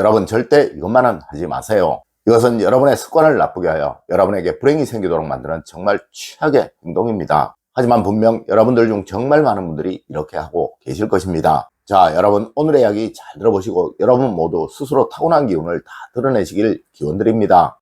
여러분 절대 이것만은 하지 마세요. 이것은 여러분의 습관을 나쁘게 하여 여러분에게 불행이 생기도록 만드는 정말 최악의 행동입니다. 하지만 분명 여러분들 중 정말 많은 분들이 이렇게 하고 계실 것입니다. 자, 여러분 오늘의 이야기 잘 들어보시고 여러분 모두 스스로 타고난 기운을 다 드러내시길 기원드립니다.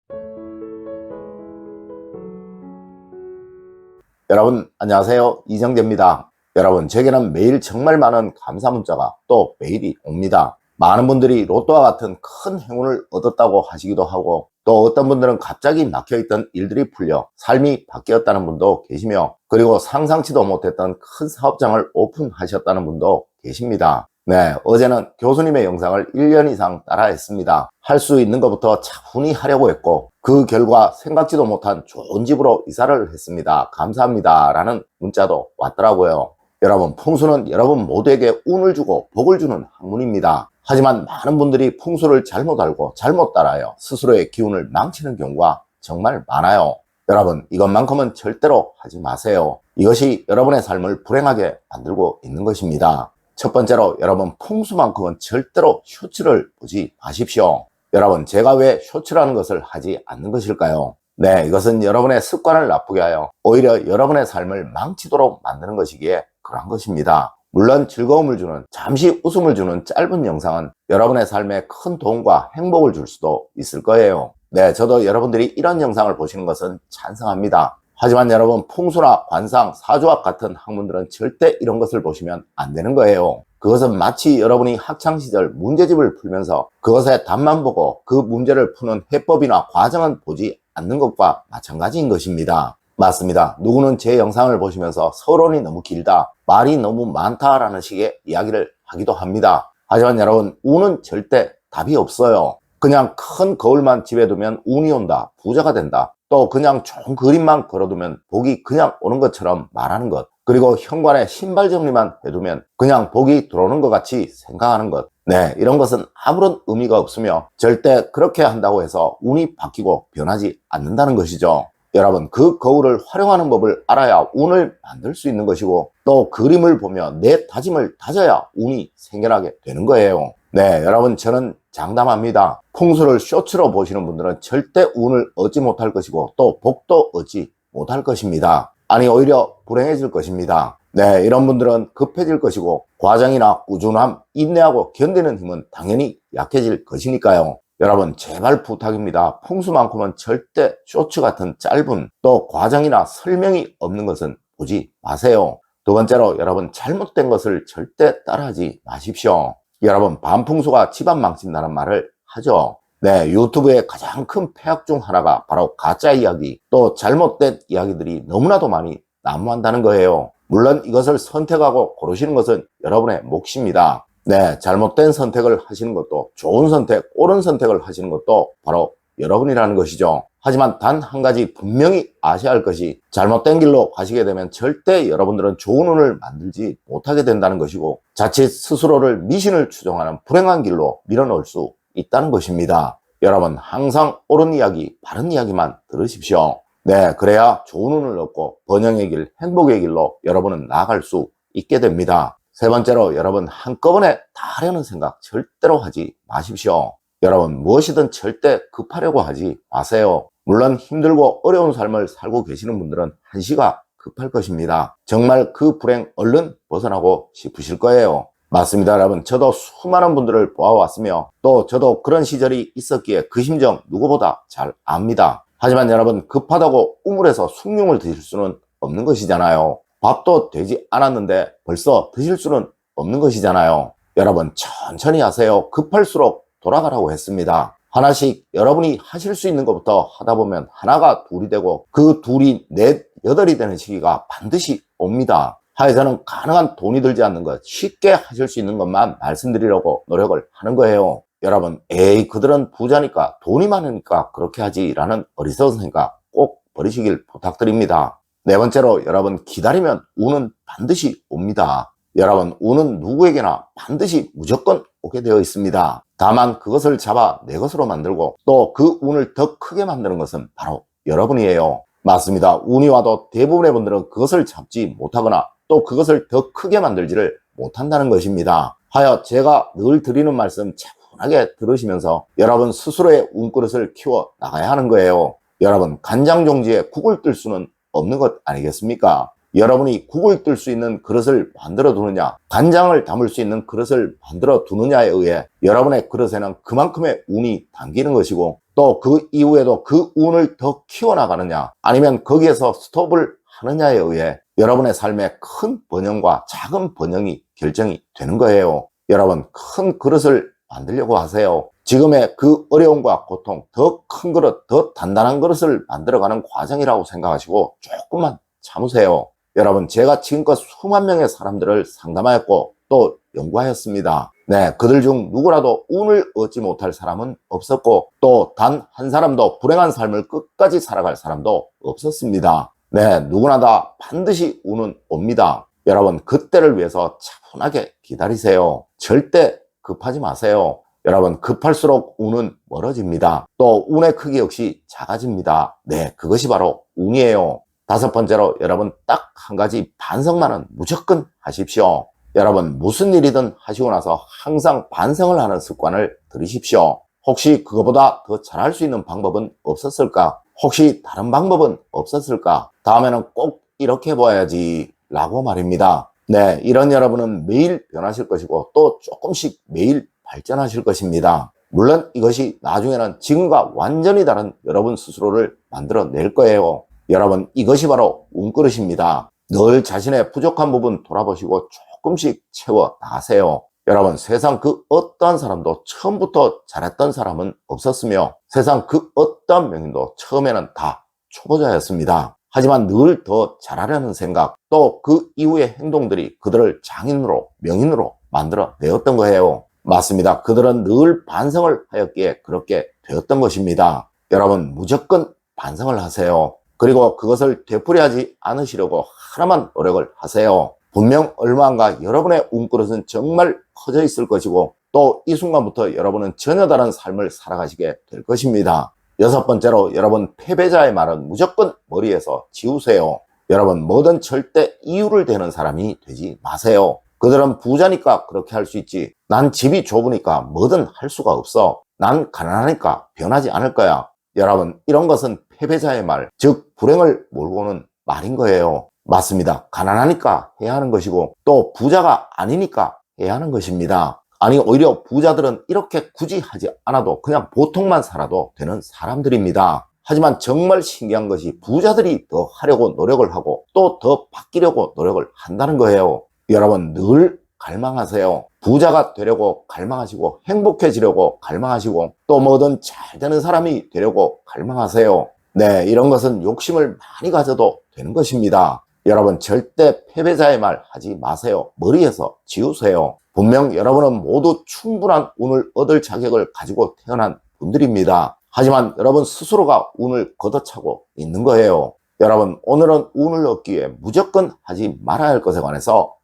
여러분 안녕하세요 이정재입니다. 여러분 제게는 매일 정말 많은 감사 문자가 또 메일이 옵니다. 많은 분들이 로또와 같은 큰 행운을 얻었다고 하시기도 하고 또 어떤 분들은 갑자기 막혀있던 일들이 풀려 삶이 바뀌었다는 분도 계시며 그리고 상상치도 못했던 큰 사업장을 오픈하셨다는 분도 계십니다. 네, 어제는 교수님의 영상을 1년 이상 따라했습니다. 할 수 있는 것부터 차분히 하려고 했고 그 결과 생각지도 못한 좋은 집으로 이사를 했습니다. 감사합니다. 라는 문자도 왔더라고요. 여러분, 풍수는 여러분 모두에게 운을 주고 복을 주는 학문입니다. 하지만 많은 분들이 풍수를 잘못 알고 잘못 따라요. 스스로의 기운을 망치는 경우가 정말 많아요. 여러분, 이것만큼은 절대로 하지 마세요. 이것이 여러분의 삶을 불행하게 만들고 있는 것입니다. 첫 번째로 여러분 풍수만큼은 절대로 쇼츠를 보지 마십시오. 여러분 제가 왜 쇼츠라는 것을 하지 않는 것일까요? 네, 이것은 여러분의 습관을 나쁘게 하여 오히려 여러분의 삶을 망치도록 만드는 것이기에 그러한 것입니다. 물론 즐거움을 주는 잠시 웃음을 주는 짧은 영상은 여러분의 삶에 큰 도움과 행복을 줄 수도 있을 거예요. 네, 저도 여러분들이 이런 영상을 보시는 것은 찬성합니다. 하지만 여러분 풍수나 관상, 사주학 같은 학문들은 절대 이런 것을 보시면 안 되는 거예요. 그것은 마치 여러분이 학창시절 문제집을 풀면서 그것의 답만 보고 그 문제를 푸는 해법이나 과정은 보지 않는 것과 마찬가지인 것입니다. 맞습니다. 누구는 제 영상을 보시면서 서론이 너무 길다, 말이 너무 많다라는 식의 이야기를 하기도 합니다. 하지만 여러분, 운은 절대 답이 없어요. 그냥 큰 거울만 집에 두면 운이 온다, 부자가 된다. 또 그냥 좋은 그림만 걸어두면 복이 그냥 오는 것처럼 말하는 것. 그리고 현관에 신발 정리만 해두면 그냥 복이 들어오는 것 같이 생각하는 것. 네, 이런 것은 아무런 의미가 없으며 절대 그렇게 한다고 해서 운이 바뀌고 변하지 않는다는 것이죠. 여러분, 그 거울을 활용하는 법을 알아야 운을 만들 수 있는 것이고 또 그림을 보며 내 다짐을 다져야 운이 생겨나게 되는 거예요. 네, 여러분, 저는 장담합니다. 풍수를 쇼츠로 보시는 분들은 절대 운을 얻지 못할 것이고 또 복도 얻지 못할 것입니다. 아니 오히려 불행해질 것입니다. 네, 이런 분들은 급해질 것이고 과정이나 꾸준함, 인내하고 견디는 힘은 당연히 약해질 것이니까요. 여러분 제발 부탁입니다. 풍수만큼은 절대 쇼츠 같은 짧은 또 과정이나 설명이 없는 것은 보지 마세요. 두 번째로 여러분 잘못된 것을 절대 따라하지 마십시오. 여러분 반풍수가 집안 망친다는 말을 하죠. 네, 유튜브의 가장 큰 폐악 중 하나가 바로 가짜 이야기, 또 잘못된 이야기들이 너무나도 많이 난무한다는 거예요. 물론 이것을 선택하고 고르시는 것은 여러분의 몫입니다. 네, 잘못된 선택을 하시는 것도 좋은 선택, 옳은 선택을 하시는 것도 바로 여러분이라는 것이죠. 하지만 단 한 가지 분명히 아셔야 할 것이 잘못된 길로 가시게 되면 절대 여러분들은 좋은 운을 만들지 못하게 된다는 것이고 자칫 스스로를 미신을 추종하는 불행한 길로 밀어넣을 수 있다는 것입니다. 여러분 항상 옳은 이야기, 바른 이야기만 들으십시오. 네, 그래야 좋은 운을 얻고 번영의 길, 행복의 길로 여러분은 나아갈 수 있게 됩니다. 세 번째로 여러분 한꺼번에 다 하려는 생각 절대로 하지 마십시오. 여러분 무엇이든 절대 급하려고 하지 마세요. 물론 힘들고 어려운 삶을 살고 계시는 분들은 한시가 급할 것입니다. 정말 그 불행 얼른 벗어나고 싶으실 거예요. 맞습니다, 여러분. 저도 수많은 분들을 보아왔으며 또 저도 그런 시절이 있었기에 그 심정 누구보다 잘 압니다. 하지만 여러분 급하다고 우물에서 숭늉을 드실 수는 없는 것이잖아요. 밥도 되지 않았는데 벌써 드실 수는 없는 것이잖아요. 여러분 천천히 하세요. 급할수록 돌아가라고 했습니다. 하나씩 여러분이 하실 수 있는 것부터 하다 보면 하나가 둘이 되고 그 둘이 넷, 여덟이 되는 시기가 반드시 옵니다. 하여서는 가능한 돈이 들지 않는 것, 쉽게 하실 수 있는 것만 말씀드리려고 노력을 하는 거예요. 여러분, 에이, 그들은 부자니까, 돈이 많으니까 그렇게 하지, 라는 어리석은 생각 꼭 버리시길 부탁드립니다. 네 번째로, 여러분, 기다리면 운은 반드시 옵니다. 여러분, 운은 누구에게나 반드시 무조건 오게 되어 있습니다. 다만 그것을 잡아 내 것으로 만들고 또 그 운을 더 크게 만드는 것은 바로 여러분이에요. 맞습니다. 운이 와도 대부분의 분들은 그것을 잡지 못하거나 또 그것을 더 크게 만들지를 못한다는 것입니다. 하여 제가 늘 드리는 말씀 차분하게 들으시면서 여러분 스스로의 운그릇을 키워 나가야 하는 거예요. 여러분 간장 종지에 국을 뜰 수는 없는 것 아니겠습니까? 여러분이 국을 뜰 수 있는 그릇을 만들어 두느냐, 간장을 담을 수 있는 그릇을 만들어 두느냐에 의해 여러분의 그릇에는 그만큼의 운이 담기는 것이고 또 그 이후에도 그 운을 더 키워나가느냐, 아니면 거기에서 스톱을 하느냐에 의해 여러분의 삶에 큰 번영과 작은 번영이 결정이 되는 거예요. 여러분, 큰 그릇을 만들려고 하세요. 지금의 그 어려움과 고통, 더 큰 그릇, 더 단단한 그릇을 만들어가는 과정이라고 생각하시고 조금만 참으세요. 여러분, 제가 지금껏 수만 명의 사람들을 상담하였고 또 연구하였습니다. 네, 그들 중 누구라도 운을 얻지 못할 사람은 없었고 또 단 한 사람도 불행한 삶을 끝까지 살아갈 사람도 없었습니다. 네, 누구나 다 반드시 운은 옵니다. 여러분, 그때를 위해서 차분하게 기다리세요. 절대 급하지 마세요. 여러분, 급할수록 운은 멀어집니다. 또 운의 크기 역시 작아집니다. 네, 그것이 바로 운이에요. 다섯 번째로 여러분 딱 한 가지 반성만은 무조건 하십시오. 여러분 무슨 일이든 하시고 나서 항상 반성을 하는 습관을 들이십시오. 혹시 그거보다 더 잘할 수 있는 방법은 없었을까? 혹시 다른 방법은 없었을까? 다음에는 꼭 이렇게 해봐야지 라고 말입니다. 네, 이런 여러분은 매일 변하실 것이고 또 조금씩 매일 발전하실 것입니다. 물론 이것이 나중에는 지금과 완전히 다른 여러분 스스로를 만들어낼 거예요. 여러분 이것이 바로 운그릇입니다. 늘 자신의 부족한 부분 돌아보시고 조금씩 채워 나가세요. 여러분 세상 그 어떠한 사람도 처음부터 잘했던 사람은 없었으며 세상 그 어떠한 명인도 처음에는 다 초보자였습니다. 하지만 늘 더 잘하려는 생각 또 그 이후의 행동들이 그들을 장인으로 명인으로 만들어 내었던 거예요. 맞습니다. 그들은 늘 반성을 하였기에 그렇게 되었던 것입니다. 여러분 무조건 반성을 하세요. 그리고 그것을 되풀이하지 않으시려고 하나만 노력을 하세요. 분명 얼마인가 여러분의 운그릇은 정말 커져 있을 것이고 또 이 순간부터 여러분은 전혀 다른 삶을 살아가시게 될 것입니다. 여섯 번째로 여러분 패배자의 말은 무조건 머리에서 지우세요. 여러분 뭐든 절대 이유를 대는 사람이 되지 마세요. 그들은 부자니까 그렇게 할 수 있지. 난 집이 좁으니까 뭐든 할 수가 없어. 난 가난하니까 변하지 않을 거야. 여러분 이런 것은 패배자의 말, 즉 불행을 몰고 오는 말인 거예요. 맞습니다. 가난하니까 해야 하는 것이고 또 부자가 아니니까 해야 하는 것입니다. 아니 오히려 부자들은 이렇게 굳이 하지 않아도 그냥 보통만 살아도 되는 사람들입니다. 하지만 정말 신기한 것이 부자들이 더 하려고 노력을 하고 또 더 바뀌려고 노력을 한다는 거예요. 여러분 늘 갈망하세요. 부자가 되려고 갈망하시고 행복해지려고 갈망하시고 또 뭐든 잘 되는 사람이 되려고 갈망하세요. 네, 이런 것은 욕심을 많이 가져도 되는 것입니다. 여러분 절대 패배자의 말 하지 마세요. 머리에서 지우세요. 분명 여러분은 모두 충분한 운을 얻을 자격을 가지고 태어난 분들입니다. 하지만 여러분 스스로가 운을 걷어차고 있는 거예요. 여러분 오늘은 운을 얻기 위해 무조건 하지 말아야 할 것에 관해서